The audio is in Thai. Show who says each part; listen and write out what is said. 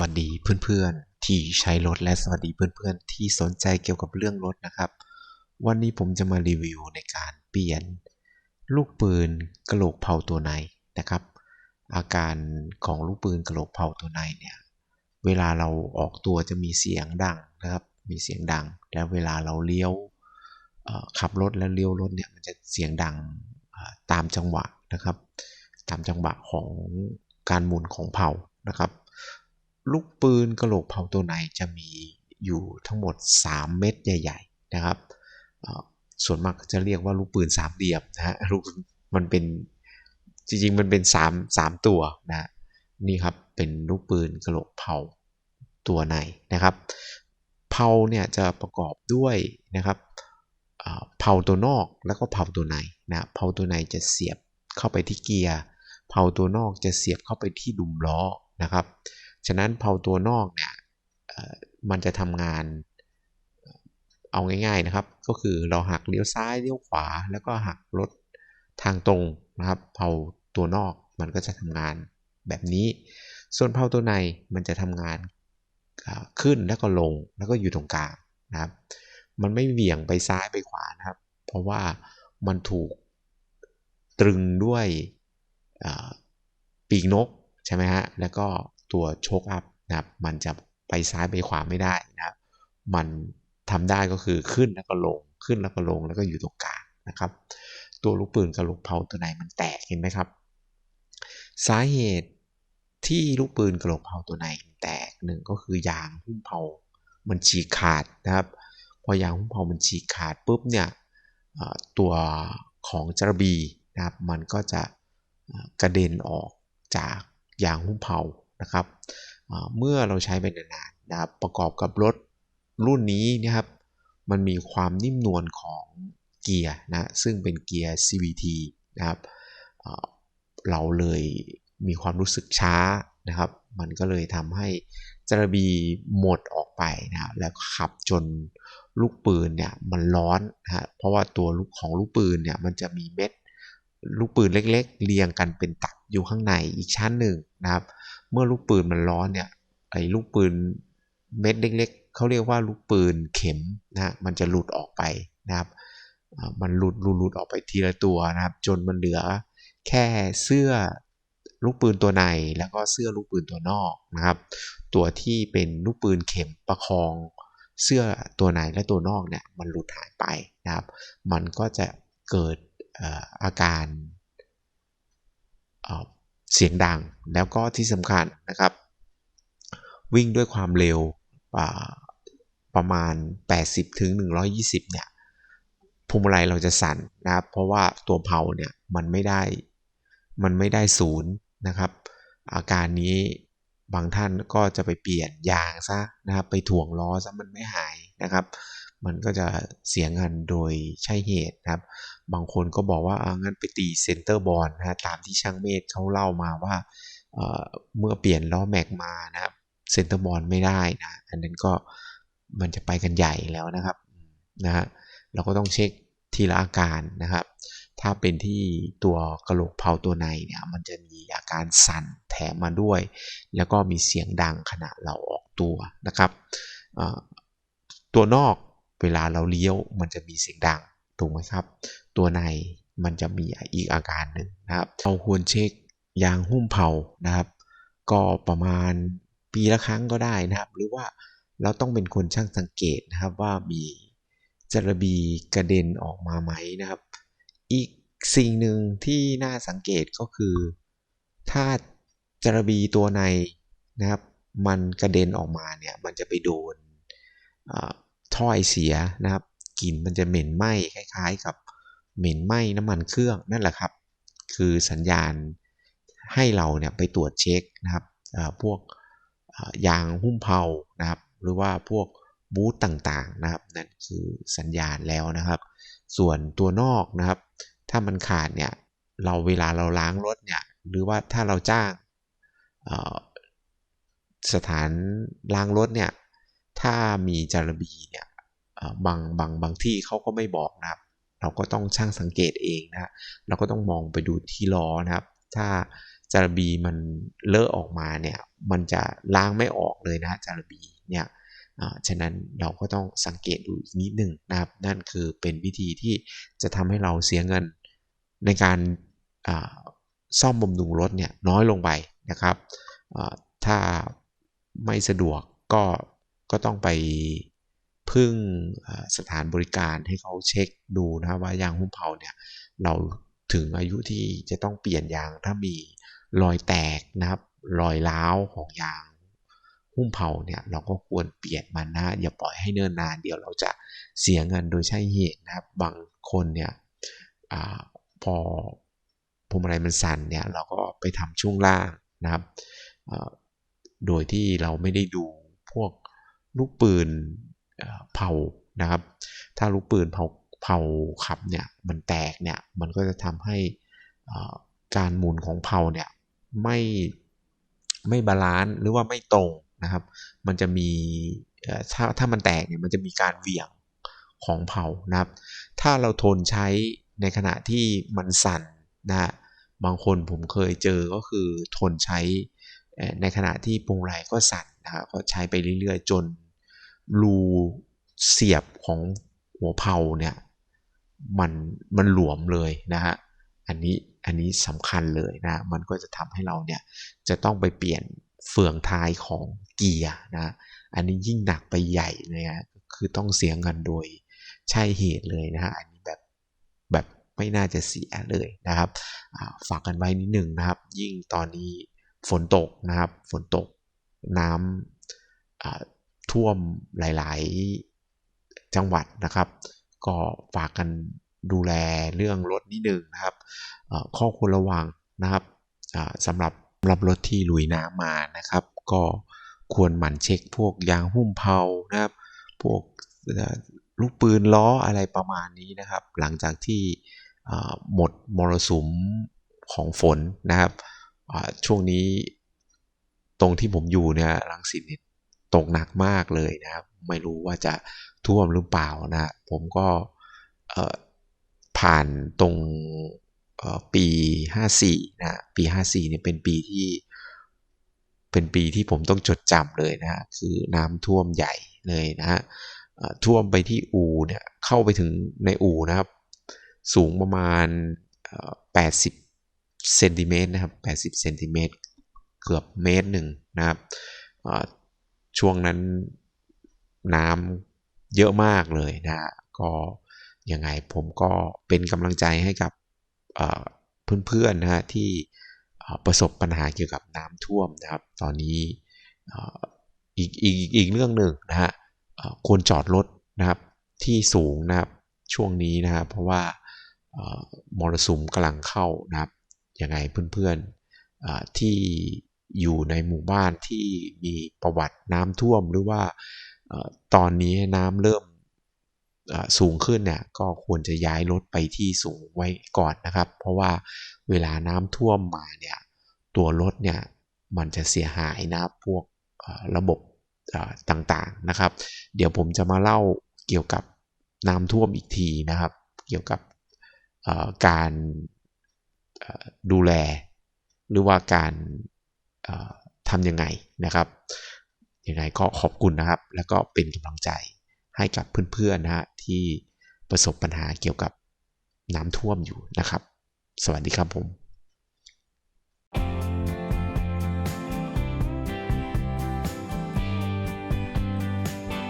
Speaker 1: วัสดีเพื่อนๆ ที่ใช้รถและสวัสดีเพื่อนๆ ที่สนใจเกี่ยวกับเรื่องรถนะครับ วันนี้ผมจะมารีวิวในการเปลี่ยน ลูกปืนกระโหลกเผาตัวในนะครับ อาการของลูกปืนกระโหลกเผาตัวในเนี่ยเวลาเราออกตัวจะมีเสียงดังนะครับ มีเสียงดัง แล้วเวลาเราเลี้ยวขับรถแล้วเลี้ยวรถเนี่ยมันจะเสียงดังตามจังหวะนะครับ ตามจังหวะของการหมุนของเผานะครับ ลูกปืนกระโหลกเผาตัวในจะมีอยู่ทั้งหมด 3 เม็ดใหญ่ ๆ นะครับ ส่วนมากจะเรียกว่าลูกปืนสามเหลี่ยมนะฮะลูกมันเป็นจริงๆมันเป็น3 3ตัวนะนี่ครับเป็นลูกปืนกระโหลกเผาตัวในนะครับ เผาเนี่ยจะประกอบด้วยนะครับเผาตัวนอกแล้วก็เผาตัวในนะเผาตัวในจะเสียบเข้าไปที่เกียร์ เผาตัวนอกจะเสียบเข้าไปที่ดุมล้อนะครับ ฉะนั้นเผาตัวนอกเนี่ยมันจะทำงานเอาง่ายๆนะครับ ก็คือเราหักเลี้ยวซ้ายเลี้ยวขวา แล้วก็หักรถทางตรงนะครับเผาตัวนอกมันก็จะทำงานแบบนี้ ส่วนเผาตัวในมันจะทำงานขึ้นแล้วก็ลงแล้วก็อยู่ตรงกลางนะครับ มันไม่เหวี่ยงไปซ้ายไปขวานะครับ เพราะว่ามันถูกตรึงด้วยปีกนกใช่ไหมฮะแล้วก็ ตัวโชคอัพนะครับมันจะไปซ้ายไปขวาไม่ได้นะครับมันทำได้ก็คือขึ้นแล้วก็ลงขึ้นแล้วก็ลงแล้วก็อยู่ตรงกลางนะครับ ตัวลูกปืนกับลูกเผาตัวไหนมันแตกเห็นไหมครับ สาเหตุที่ลูกปืนกระโหลกเผาตัวไหนแตกหนึ่งก็คือยางหุ้มเผามันฉีกขาดนะครับ พอยางหุ้มเผามันฉีกขาดปุ๊บเนี่ยตัวของจระบีนะครับมันก็จะกระเด็นออกจากยางหุ้มเผา นะครับเมื่อเราใช้ไปนานๆนะครับประกอบกับรถรุ่นนี้นะครับมันมีความนิ่มนวลของเกียร์นะซึ่งเป็นเกียร์ CVT นะครับเราเลยมีความรู้สึกช้านะครับ มันก็เลยทำให้จระบีหมดออกไปนะแล้วขับจนลูกปืนเนี่ยมันร้อนนะฮะเพราะว่าตัวลูกของลูกปืนเนี่ยมันจะมีเม็ด ลูกปืนเล็ก ๆ เรียงกันเป็นตับอยู่ข้างในอีกชั้นหนึ่งนะครับ เมื่อลูกปืนมันร้อนเนี่ยไอ้ลูกปืนเม็ดเล็ก ๆเขาเรียกว่าลูกปืนเข็มนะมันจะหลุดออกไปนะครับมันหลุดหลุดหลุดออกไปทีละตัวนะครับ จนมันเหลือแค่เสื้อลูกปืนตัวในแล้วก็เสื้อลูกปืนตัวนอกนะครับ ตัวที่เป็นลูกปืนเข็มประคองเสื้อตัวในและตัวนอกเนี่ยมันหลุดหายไปนะครับ มันก็จะเกิด อาการเสียงดังแล้วก็ที่สำคัญนะครับ วิ่งด้วยความเร็วประมาณ 80 ถึง 120 เนี่ยพวงมาลัยเราจะสั่นนะครับ เพราะว่าตัวเผาเนี่ยมันไม่ได้มันไม่ได้ศูนย์นะครับ อาการนี้บางท่านก็จะไปเปลี่ยนยางซะนะครับ ไปถ่วงล้อซะมันไม่หายนะครับ มันก็จะเสียเงินโดยใช่เหตุนะครับ บางคนก็บอกว่าเอางั้นไปตีเซนเตอร์บอลนะตามที่ช่างเมธเขาเล่ามาว่าเมื่อเปลี่ยนล้อแม็กมานะครับเซนเตอร์บอลไม่ได้นะ อันนั้นก็มันจะไปกันใหญ่แล้วนะครับนะฮะเราก็ต้องเช็คทีละอาการนะครับ ถ้าเป็นที่ตัวกระโหลกเผาตัวในเนี่ยมันจะมีอาการสั่นแถมมาด้วย แล้วก็มีเสียงดังขณะเราออกตัวนะครับ ตัวนอก เวลาเราเลี้ยวมันจะมีเสียงดังถูกไหมครับ ตัวในมันจะมีอีกอาการหนึ่งนะครับเราควรเช็คยางหุ้มเผานะครับ ก็ประมาณปีละครั้งก็ได้นะครับ หรือว่าเราต้องเป็นคนช่างสังเกตนะครับว่ามีจระบีกระเด็นออกมาไหมนะครับ อีกสิ่งหนึ่งที่น่าสังเกตก็คือ ถ้าจระบีตัวในนะครับ มันกระเด็นออกมาเนี่ยมันจะไปโดน ท่อไอเสียนะครับกลิ่นมันจะเหม็นไหม้คล้ายๆ กับเหม็นไหม้น้ำมันเครื่องนั่นแหละครับ คือสัญญาณให้เราเนี่ยไปตรวจเช็คนะครับพวกยางหุ้มเผานะครับ หรือว่าพวกบูตต่างๆนะครับนั่นคือสัญญาณแล้วนะครับ ส่วนตัวนอกนะครับ ถ้ามันขาดเนี่ยเราเวลาเราล้างรถเนี่ยหรือว่าถ้าเราจ้างสถานล้างรถเนี่ย ถ้ามีจารบีเนี่ยบางบางบางที่เขาก็ไม่บอกนะครับ เราก็ต้องช่างสังเกตเองนะเราก็ต้องมองไปดูที่ล้อนะครับ ถ้าจารบีมันเลอะออกมาเนี่ยมันจะล้างไม่ออกเลยนะจารบีเนี่ยฉะนั้นเราก็ต้องสังเกตดูอีกนิดหนึ่งนะครับ นั่นคือเป็นวิธีที่จะทำให้เราเสียเงินในการซ่อมบำรุงรถเนี่ยน้อยลงไปนะครับถ้าไม่สะดวกก็ ก็ต้องไปพึ่งสถานบริการให้เขาเช็คดูนะว่ายางหุ้มเผาเนี่ยเราถึงอายุที่จะต้องเปลี่ยนยางถ้ามีรอยแตกนะครับรอยร้าวของยางหุ้มเผาเนี่ยเราก็ควรเปลี่ยนมันนะอย่าปล่อยให้เนิ่นนานเดี๋ยวเราจะเสียเงินโดยใช่เหตุนะครับบางคนเนี่ยอพอพวงมาลัยมันสั่นเนี่ยเราก็ไปทำช่วงล่างนะครับโดยที่เราไม่ได้ดูพวก ลูกปืนเผานะครับ ถ้าลูกปืนเผาเผาขับเนี่ยมันแตกเนี่ยมันก็จะทำให้การหมุนของเผาเนี่ยไม่ไม่บาลานซ์หรือว่าไม่ตรงนะครับ มันจะมีถ้าถ้ามันแตกเนี่ยมันจะมีการเหวี่ยงของเผานะครับ ถ้าเราทนใช้ในขณะที่มันสั่นนะบางคนผมเคยเจอก็คือทนใช้ในขณะที่ปรุงไรก็สั่น นะก็ใช้ไปเรื่อยๆ จนรูเสียบของหัวเผาเนี่ยมันมันหลวมเลยนะฮะอันนี้อันนี้สำคัญเลยนะมันก็จะทำให้เราเนี่ยจะต้องไปเปลี่ยนเฟืองท้ายของเกียร์นะอันนี้ยิ่งหนักไปใหญ่เลยนะคือต้องเสียเงินโดยใช่เหตุเลยนะฮะอันนี้แบบแบบไม่น่าจะเสียเลยนะครับฝากกันไว้นิดหนึ่งนะครับ ยิ่งตอนนี้ฝนตกนะครับ ฝนตก น้ำท่วมหลาย ๆ จังหวัดนะครับ ก็ฝากกันดูแลเรื่องรถนิดหนึ่งนะครับข้อควรระวังนะครับสำหรับรับรถที่ลุยน้ำมานะครับ ก็ควรหมั่นเช็คพวกยางหุ้มเผานะครับ พวกลูกปืนล้ออะไรประมาณนี้นะครับ หลังจากที่หมดมรสุมของฝนนะครับช่วงนี้ ตรงที่ผมอยู่เนี่ยรังสิตตกหนักมากเลยนะครับ ไม่รู้ว่าจะท่วมหรือเปล่านะผมก็ผ่านตรงปี 54นะปี 54เนี่ยเป็นปีที่เป็นปีที่ผมต้องจดจำเลยนะคือน้ำท่วมใหญ่เลยนะฮะท่วมไปที่อูเนี่ยเข้าไปถึงในอูนะครับ สูงประมาณ 80เซนติเมตรนะครับ 80เซนติเมตร เกือบเมตรหนึ่งนะครับช่วงนั้นน้ำเยอะมากเลยนะก็ยังไงผมก็เป็นกำลังใจให้กับเพื่อนๆนะฮะที่ประสบปัญหาเกี่ยวกับน้ำท่วมนะครับ ตอนนี้อีกอีกอีกเรื่องหนึ่งนะฮะควรจอดรถนะครับที่สูงนะครับช่วงนี้นะครับเพราะว่ามรสุมกำลังเข้านะครับยังไงเพื่อนๆที่ อยู่ในหมู่บ้านที่มีประวัติน้ำท่วมหรือว่าตอนนี้น้ำเริ่มสูงขึ้นเนี่ยก็ควรจะย้ายรถไปที่สูงไว้ก่อนนะครับ เพราะว่าเวลาน้ำท่วมมาเนี่ยตัวรถเนี่ยมันจะเสียหายนะพวกระบบต่างๆนะครับ เดี๋ยวผมจะมาเล่าเกี่ยวกับน้ำท่วมอีกทีนะครับ เกี่ยวกับการดูแลหรือว่าการ ทำยังไงนะครับยังไงก็ขอบคุณนะครับ แล้วก็เป็นกำลังใจให้กับเพื่อนๆนะฮะที่ประสบปัญหาเกี่ยวกับน้ำท่วมอยู่นะครับ สวัสดีครับผม